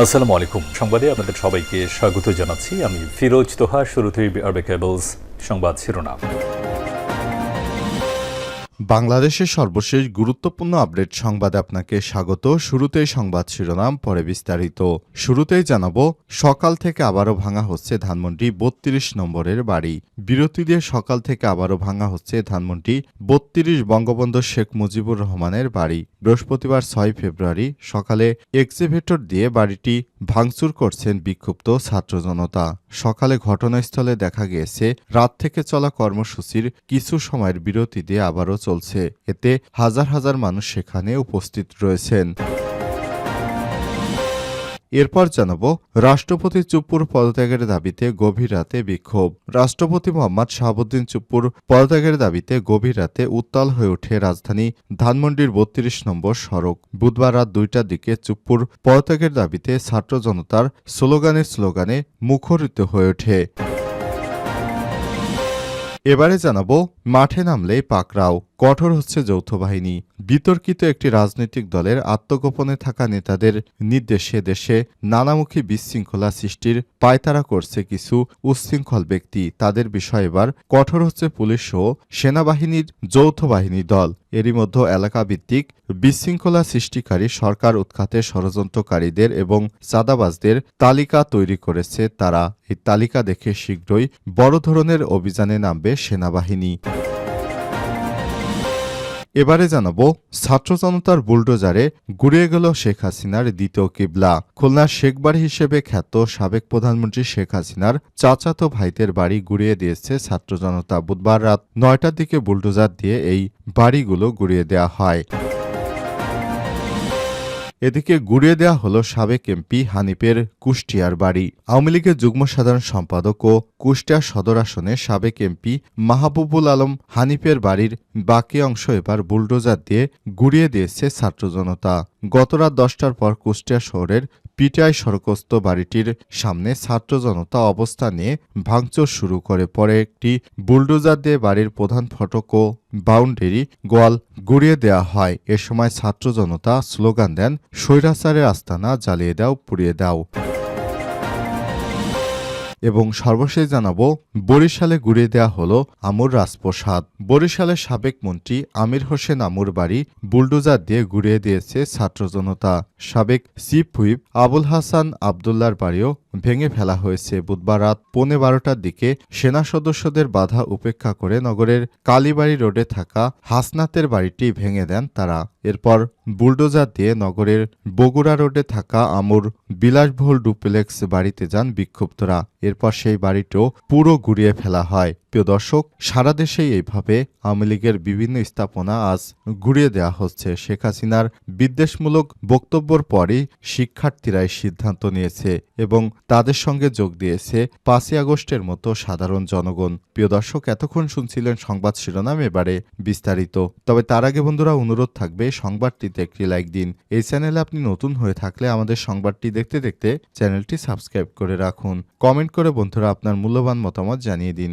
আসসালামু আলাইকুম। সংবাদে আপনাদের সবাইকে স্বাগত জানাচ্ছি। আমি ফিরোজ তোহা, শুরুতেই আরবে কেবলস সংবাদ শিরোনাম। বাংলাদেশের সর্বশেষ গুরুত্বপূর্ণ আপডেট সংবাদে আপনাকে স্বাগত। শুরুতেই সংবাদ শিরোনাম, পরে বিস্তারিত। শুরুতেই জানাব, সকাল থেকে আবারও ভাঙা হচ্ছে ধানমন্ডি বত্রিশ নম্বরের বাড়ি। বিরতি দিয়ে সকাল থেকে আবারও ভাঙা হচ্ছে ধানমন্ডি বত্রিশ বঙ্গবন্ধু শেখ মুজিবুর রহমানের বাড়ি। বৃহস্পতিবার ছয় ফেব্রুয়ারি সকালে এক্সিভেটর দিয়ে বাড়িটি ভাঙচুর করছেন বিক্ষুব্ধ ছাত্র জনতা। সকালে ঘটনাস্থলে দেখা গিয়েছে, রাত থেকে চলা কর্মসূচির কিছু সময়ের বিরতি দিয়ে আবারও চলছে। এতে হাজার হাজার মানুষ সেখানে উপস্থিত রয়েছেন। এরপর জানাব, রাষ্ট্রপতি চুপ্পুর পদত্যাগের দাবিতে গভীর রাতে বিক্ষোভ। রাষ্ট্রপতি মোহাম্মদ শাহাবুদ্দিন চুপ্পুর পদত্যাগের দাবিতে গভীর রাতে উত্তাল হয়ে ওঠে রাজধানী ধানমন্ডির বত্রিশ নম্বর সড়ক। বুধবার রাত দুইটার দিকে চুপ্পুর পদত্যাগের দাবিতে ছাত্র জনতার স্লোগানে স্লোগানে মুখরিত হয়ে ওঠে। এবারে জানাব মাঠে নামলে পাকরাও কঠোর হচ্ছে যৌথ বাহিনী বিতর্কিত একটি রাজনৈতিক দলের আত্মগোপনে থাকা নেতাদের নির্দেশে দেশে নানামুখী বিশৃঙ্খলা সৃষ্টির পায়তারা করছে কিছু উচ্ছৃঙ্খল ব্যক্তি। তাদের বিষয় এবার কঠোর হচ্ছে পুলিশ ও সেনাবাহিনীর যৌথ বাহিনী দল। এরই মধ্যে এলাকাভিত্তিক বিশৃঙ্খলা সৃষ্টিকারী সরকার উৎখাতে ষড়যন্ত্রকারীদের এবং চাঁদাবাজদের তালিকা তৈরি করেছে তারা। এই তালিকা দেখে শীঘ্রই বড় ধরনের অভিযানে নামবে সেনাবাহিনী। এবারে জানাব, ছাত্র জনতার বুলডোজারে গুড়িয়ে গেল শেখ হাসিনার দ্বিতীয় কিবলা। খুলনার শেখবাড়ি হিসেবে খ্যাত সাবেক প্রধানমন্ত্রী শেখ হাসিনার চাচাতো ভাইদের বাড়ি গুড়িয়ে দিয়েছে ছাত্র জনতা। বুধবার রাত নয়টার দিকে বুলডোজার দিয়ে এই বাড়িগুলো গুড়িয়ে দেওয়া হয়। এদিকে গুড়িয়ে দেয়া হল সাবেক এমপি হানিফের কুষ্টিয়ার বাড়ি। আওয়ামী লীগের যুগ্ম সাধারণ সম্পাদক ও কুষ্টিয়া সদর আসনে সাবেক এমপি মাহবুবুল আলম হানিফের বাড়ির বাকি অংশ এবার বুলডোজার দিয়ে গুড়িয়ে দিয়েছে ছাত্র জনতা গতরাত দশটার পর কুষ্টিয়া শহরের পিটিআই সড়কস্থ বাড়িটির সামনে ছাত্র জনতা অবস্থানে ভাঙচুর শুরু করে। পরে একটি বুলডোজার দিয়ে বাড়ির প্রধান ফটক ও বাউন্ডারি গোয়াল গুড়িয়ে দেওয়া হয়। এ সময় ছাত্র জনতা স্লোগান দেন, স্বৈরাচারের আস্তানা জ্বালিয়ে দাও, পুড়িয়ে দাও। এবং সর্বশেষ জানাব, বরিশালে গুড়িয়ে দেওয়া হলো আমুর রাজপ্রসাদ। বরিশালের সাবেক মন্ত্রী আমির হোসেন আমুর বাড়ি বুলডোজার দিয়ে গুড়িয়ে দিয়েছে ছাত্র জনতা। সাবেক চিফ হুইপ আবুল হাসান আবদুল্লার বাড়িও ভেঙে ফেলা হয়েছে। বুধবার রাত পৌনে বারোটার দিকে সেনা সদস্যদের বাধা উপেক্ষা করে নগরের কালীবাড়ি রোডে থাকা হাসনাতের বাড়িটি ভেঙে দেন তারা। এরপর বুলডোজার দিয়ে নগরের বগুড়া রোডে থাকা আমুর বিলাসবহুল ডুপ্লেক্স বাড়িতে যান বিক্ষুব্ধরা। এরপর সেই বাড়িটিও পুরো ঘুরিয়ে ফেলা হয়। প্রিয় দর্শক, সারা দেশেই এইভাবে আওয়ামী লীগের বিভিন্ন স্থাপনা আজ গুড়িয়ে দেওয়া হচ্ছে। শেখ হাসিনার বিদ্বেষমূলক বক্তব্যর পরই শিক্ষার্থীরা এই সিদ্ধান্ত নিয়েছে এবং তাদের সঙ্গে যোগ দিয়েছে পাঁচই আগস্টের মতো সাধারণ জনগণ। প্রিয় দর্শক, এতক্ষণ শুনছিলেন সংবাদ শিরোনাম, এবারে বিস্তারিত। তবে তার আগে বন্ধুরা, অনুরোধ থাকবে, সংবাদটিতে একটি লাইক দিন। এই চ্যানেলে আপনি নতুন হয়ে থাকলে আমাদের সংবাদটি দেখতে দেখতে চ্যানেলটি সাবস্ক্রাইব করে রাখুন। কমেন্ট করে বন্ধুরা আপনার মূল্যবান মতামত জানিয়ে দিন।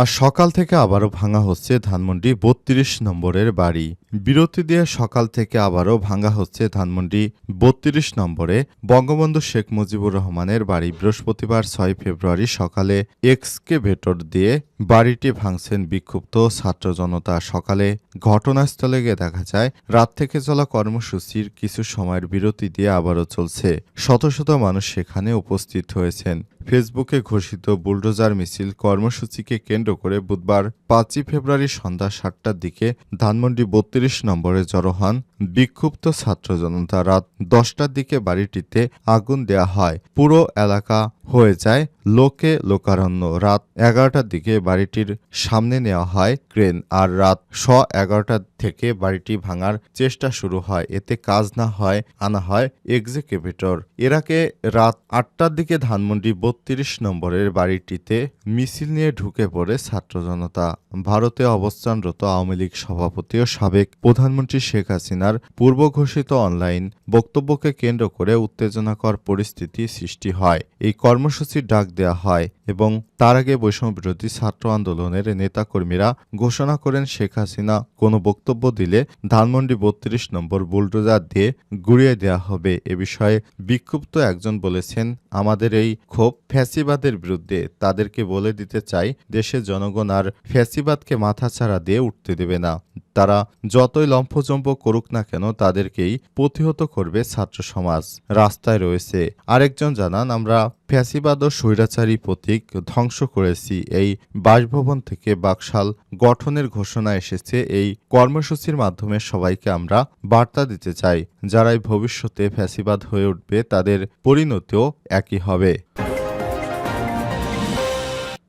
আর সকাল থেকে আবারও ভাঙা হচ্ছে ধানমন্ডি বত্রিশ নম্বরের বাড়ি। বিরতি দিয়ে সকাল থেকে আবারও ভাঙা হচ্ছে ধানমন্ডি বত্রিশ নম্বরে বঙ্গবন্ধু শেখ মুজিবুর রহমানের বাড়ি। বৃহস্পতিবার ছয় ফেব্রুয়ারি সকালে এক্সকেভেটর দিয়ে বাড়িটি ভাঙছেন বিক্ষুব্ধ ছাত্র জনতা। সকালে ঘটনাস্থলে গিয়ে দেখা যায়, রাত থেকে চলা কর্মসূচির কিছু সময়ের বিরতি দিয়ে আবারও চলছে। শত শত মানুষ সেখানে উপস্থিত হয়েছেন। ফেসবুকে ঘোষিত বুলডোজার মিছিল কর্মসূচিকে কেন্দ্র করে বুধবার পাঁচই ফেব্রুয়ারি সন্ধ্যা সাতটার দিকে ধানমন্ডি বত্রিশ নম্বরে জড়ো হন বিক্ষুব্ধ ছাত্র জনতা রাত দশটার দিকে বাড়িটিতে আগুন দেয়া হয়। পুরো এলাকা হয়ে যায় লোকে লোকারণ্য। রাত এগারোটার দিকে বাড়িটির সামনে নেওয়া হয় ক্রেন আর রাত স এগারোটা থেকে বাড়িটি ভাঙার চেষ্টা শুরু হয়। এতে কাজ না হয়, আনা হয় এক্সিকিউটর এরাকে রাত আটটার দিকে ধানমন্ডি বত্রিশ নম্বরের বাড়িটিতে মিছিল নিয়ে ঢুকে পড়ে ছাত্র জনতা ভারতে অবস্থানরত আওয়ামী লীগ সভাপতি ও সাবেক প্রধানমন্ত্রী শেখ হাসিনার হাসিনার পূর্ব ঘোষিত অনলাইন বক্তব্যকে কেন্দ্র করে উত্তেজনাকর পরিস্থিতি সৃষ্টি হয়। এই কর্মসূচির ডাক দেয়া হয় এবং তার আগে বৈষম্য বিরোধী ছাত্র আন্দোলনের নেতাকর্মীরা ঘোষণা করেন, শেখ হাসিনা কোনো বক্তব্য দিলে ধানমন্ডি বত্রিশ নম্বর বুলডোজার দিয়ে গুড়িয়ে দেওয়া হবে। এ বিষয়ে বিক্ষুব্ধ একজন বলেছেন, আমাদের এই ক্ষোভ ফ্যাসিবাদের বিরুদ্ধে। তাদেরকে বলে দিতে চাই, দেশের জনগণ আর ফ্যাসিবাদকে মাথাছাড়া দিয়ে উঠতে দেবে না। তারা যতই লম্ফজম্প করুক না কেন তাদেরকেই প্রতিহত করবে ছাত্র সমাজ। রাস্তায় রয়েছে আরেকজন জানান, আমরা ফ্যাসিবাদ ও স্বৈরাচারী প্রতীক ধ্বংস করেছি। এই বাসভবন থেকে বাকশাল গঠনের ঘোষণা এসেছে। এই কর্মসূচির মাধ্যমে সবাইকে আমরা বার্তা দিতে চাই। যারাই ভবিষ্যতে ফ্যাসিবাদ হয়ে উঠবে, তাদের পরিণতিও একই হবে।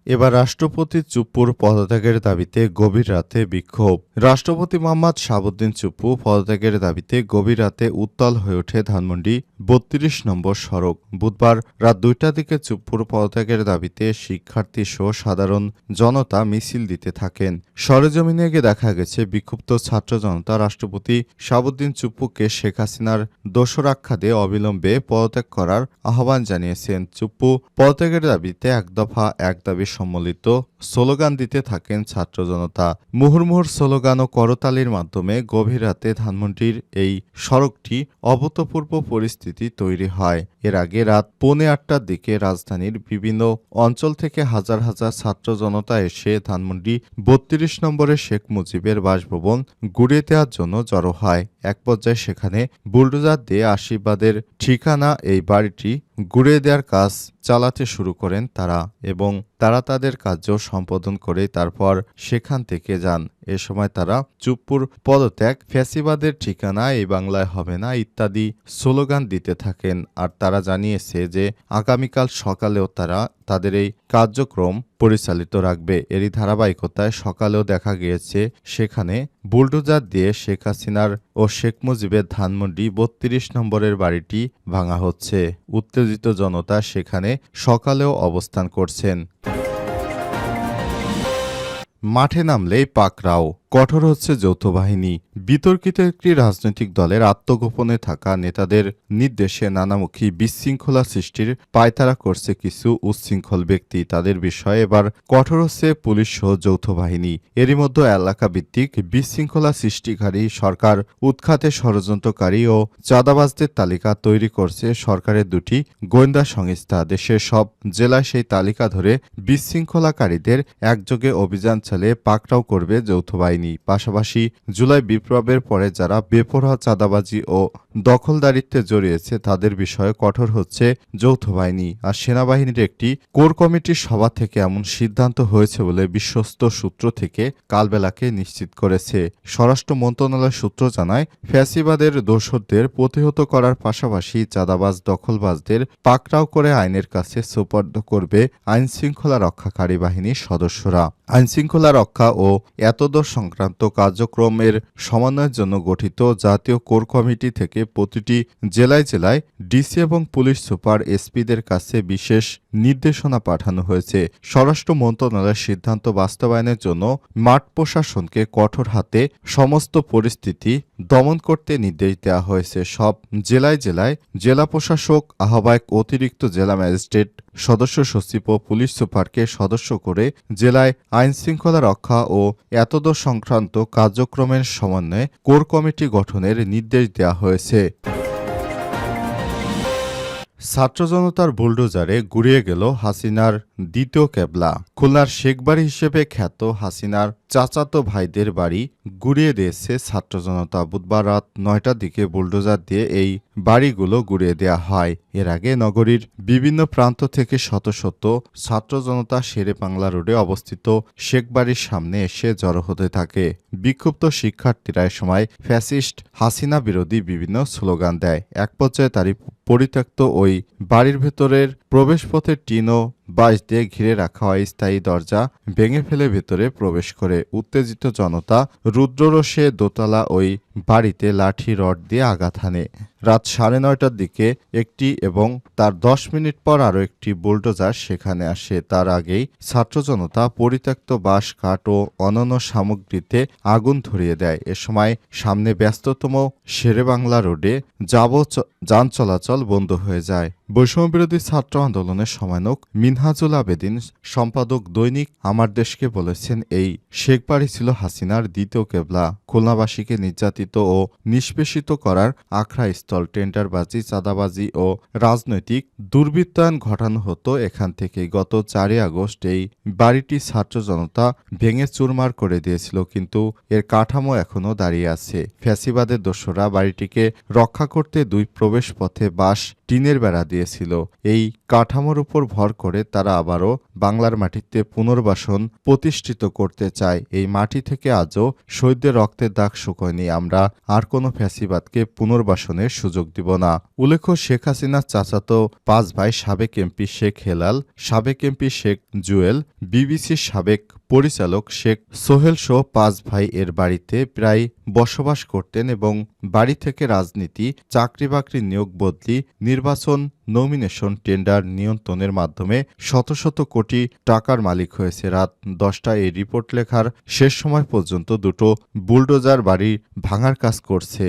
এবার রাষ্ট্রপতি চুপ্পুর পদত্যাগের দাবিতে গভীর রাতে বিক্ষোভ। রাষ্ট্রপতি মোহাম্মদ শাহাবুদ্দিন চুপ্পু পদত্যাগের দাবিতে গভীর রাতে উত্তাল হয়ে ওঠে ধানমন্ডি বত্রিশ নম্বর সড়ক। বুধবার রাত দুইটার দিকে চুপ্পুর পদত্যাগের দাবিতে শিক্ষার্থী সহ সাধারণ জনতা মিছিল দিতে থাকেন। সরেজমিনে গিয়ে দেখা গেছে, বিক্ষুব্ধ ছাত্র জনতা রাষ্ট্রপতি শাহাবুদ্দিন চুপ্পুকে শেখ হাসিনার দোষরাক্ষা দিয়ে অবিলম্বে পদত্যাগ করার আহ্বান জানিয়েছেন। চুপ্পু পদত্যাগের দাবিতে এক দফা এক দাবি সম্মিলিত স্লোগান দিতে থাকেন ছাত্র জনতা। মুহুর্মুহুর স্লোগান ও করতালির মাধ্যমে গভীর রাতে ধানমন্ডির এই সড়কটি অভূতপূর্ব পরিস্থিতি তৈরি হয়। এর আগে রাত পৌনে আটটার দিকে রাজধানীর বিভিন্ন অঞ্চল থেকে হাজার হাজার ছাত্র জনতা এসে ধানমন্ডি বত্রিশ নম্বরে শেখ মুজিবের বাসভবন গুড়িয়ে দেওয়ার জন্য জড়ো হয়। এক পর্যায়ে সেখানে বুলডোজার দিয়ে আশীর্বাদের ঠিকানা এই বাড়িটি গুড়িয়ে দেওয়ার কাজ চালাতে শুরু করেন তারা এবং তারা তাদের কার্য সম্পাদন করে তারপর সেখান থেকে যান। এ সময় তারা চুপ্পুর পদত্যাগ, ফ্যাসিবাদের ঠিকানা এই বাংলায় হবে না ইত্যাদি স্লোগান দিতে থাকেন। আর তারা জানিয়েছে যে, আগামীকাল সকালেও তারা তাদের এই কার্যক্রম পরিচালিত রাখবে। এরই ধারাবাহিকতায় সকালেও দেখা গিয়েছে, সেখানে বুলডোজার দিয়ে শেখ হাসিনার ও শেখ মুজিবের ধানমন্ডি বত্রিশ নম্বরের বাড়িটি ভাঙা হচ্ছে। উত্তেজিত জনতা সেখানে সকালেও অবস্থান করছেন। মাঠে নামলেই পাকরাও। কঠোর হচ্ছে যৌথ বাহিনী। বিতর্কিত একটি রাজনৈতিক দলের আত্মগোপনে থাকা নেতাদের নির্দেশে নানামুখী বিশৃঙ্খলা সৃষ্টির পায়তারা করছে কিছু উচ্ছৃঙ্খল ব্যক্তি। তাদের বিষয়ে এবার কঠোর হচ্ছে পুলিশ সহ যৌথ বাহিনী। এরই মধ্যে এলাকা ভিত্তিক বিশৃঙ্খলা সৃষ্টিকারী সরকার উৎখাতে ষড়যন্ত্রকারী ও চাঁদাবাজদের তালিকা তৈরি করছে। সরকারের দুটি গোয়েন্দা সংস্থা, দেশের সব জেলায় সেই তালিকা ধরে বিশৃঙ্খলাকারীদের একযোগে অভিযান চালিয়ে পাকড়াও করবে যৌথ বাহিনী। পাশাপাশি জুলাই বিপ্লবের পরে যারা বেপরোয়া চাঁদাবাজি ও দখলদারিত্বে জড়িয়েছে, তাদের বিষয়ে কঠোর হচ্ছে যৌথ বাহিনী। আর সেনাবাহিনীর একটি কোর কমিটির সভা থেকে এমন সিদ্ধান্ত হয়েছে বলে বিশ্বস্ত সূত্র থেকে কালবেলাকে নিশ্চিত করেছে। স্বরাষ্ট্র মন্ত্রণালয় সূত্র জানায়, ফ্যাসিবাদের দোষরদের প্রতিহত করার পাশাপাশি চাঁদাবাজ, দখলবাজদের পাকড়াও করে আইনের কাছে সুপর্দ করবে আইন শৃঙ্খলা রক্ষাকারী বাহিনীর সদস্যরা। আইন শৃঙ্খলা রক্ষা ও এতদোষ সংক্রান্ত কার্যক্রমের সমন্বয়ের জন্য গঠিত জাতীয় কোর কমিটি থেকে প্রতিটি জেলায় জেলায় ডিসি এবং পুলিশ সুপার এসপিদের কাছে বিশেষ নির্দেশনা পাঠানো হয়েছে। স্বরাষ্ট্র মন্ত্রণালয়ের সিদ্ধান্ত বাস্তবায়নের জন্য মাঠ প্রশাসনকে কঠোর হাতে সমস্ত পরিস্থিতি দমন করতে নির্দেশ দেওয়া হয়েছে। সব জেলায় জেলায় জেলা প্রশাসক, আহ্বায়ক, অতিরিক্ত জেলা ম্যাজিস্ট্রেট, সদস্য সচিব ও পুলিশ সুপারকে সদস্য করে জেলায় আইন শৃঙ্খলা রক্ষা ও এতদ সংক্রান্ত কার্যক্রমের সমন্বয়ে কোর কমিটি গঠনের নির্দেশ দেওয়া হয়েছে। ছাত্র জনতার বুলডোজারে গুড়িয়ে গেল হাসিনার দ্বিতীয় কেবলা। খুলনার শেখবাড়ি হিসেবে খ্যাত হাসিনার চাচাতো ভাইদের বাড়ি গুড়িয়ে দিয়েছে ছাত্র জনতা। বুধবার রাত নয়টার দিকে বুলডোজার দিয়ে এই বাড়িগুলো গুড়িয়ে দেওয়া হয়। এর আগে নগরীর বিভিন্ন প্রান্ত থেকে শত শত ছাত্র জনতা শেরে বাংলা রোডে অবস্থিত শেখ বাড়ির সামনে এসে জড়ো হতে থাকে। বিক্ষুব্ধ শিক্ষার্থীরা এ সময় ফ্যাসিস্ট হাসিনা বিরোধী বিভিন্ন স্লোগান দেয়। এক পর্যায়ে তারই পরিত্যক্ত ওই বাড়ির ভেতরের প্রবেশপথের টিনও বাঁশ দিয়ে ঘিরে রাখা অস্থায়ী দরজা ভেঙে ফেলে ভেতরে প্রবেশ করে। উত্তেজিত জনতা রুদ্ররসে দোতলা ওই বাড়িতে লাঠি, রড দিয়ে আঘাত হানে। রাত সাড়ে নয়টার দিকে একটি এবং তার দশ মিনিট পর আরও একটি বুলডোজার সেখানে আসে। তার আগেই ছাত্র জনতা পরিত্যক্ত বাঁশ, কাঠ ও অন্যান্য সামগ্রীতে আগুন ধরিয়ে দেয়। এ সময় সামনে ব্যস্ততম শেরেবাংলা রোডে যাব যান চলাচল বন্ধ হয়ে যায়। বৈষম্যবিরোধী ছাত্র আন্দোলনের সমানক মিনহাজুল আবেদিন সম্পাদক দৈনিক আমার দেশকে বলেছেন, এই শেখ বাড়ি ছিল হাসিনার দ্বিতীয় কেবলা। খুলনাবাসীকে নির্যাতিত ও নিষ্পেষিত করার আখড়া স্থল, টেন্ডারবাজি, চাঁদাবাজি ও রাজনৈতিক দুর্বৃত্তায়ন ঘটানো হতো এখান থেকে গত চারই আগস্ট এই বাড়িটি ছাত্র জনতা ভেঙে চুরমার করে দিয়েছিল, কিন্তু এর কাঠামো এখনও দাঁড়িয়ে আছে। ফ্যাসিবাদের দোসরা বাড়িটিকে রক্ষা করতে দুই প্রবেশ পথে বাঁশ টিনের বেড়া দিয়েছিল। এই কাঠামোর উপর ভর করে তারা আবারও বাংলার মাটিতে পুনর্বাসন প্রতিষ্ঠিত করতে চায়। এই মাটি থেকে আজও শহীদদের রক্তের দাগ শুকোয়নি। আমরা আর কোনো ফ্যাসিবাদকে পুনর্বাসনের সুযোগ দিব না। উল্লেখ্য, শেখ হাসিনার চাচাতো পাঁচ ভাই সাবেক এমপি শেখ হেলাল, সাবেক এমপি শেখ জুয়েল, বিবিসির সাবেক পরিচালক শেখ সোহেল সহ পাঁচ ভাই এর বাড়িতে প্রায় বসবাস করতেন এবং বাড়ি থেকে রাজনীতি চাকরি বাকরি নিয়োগ বদলি, নির্বাচন নমিনেশন টেন্ডার নিয়ন্ত্রণের মাধ্যমে শত শত কোটি টাকার মালিক হয়েছে। রাত দশটায় এই রিপোর্ট লেখার শেষ সময় পর্যন্ত দুটো বুলডোজার বাড়ি ভাঙার কাজ করছে।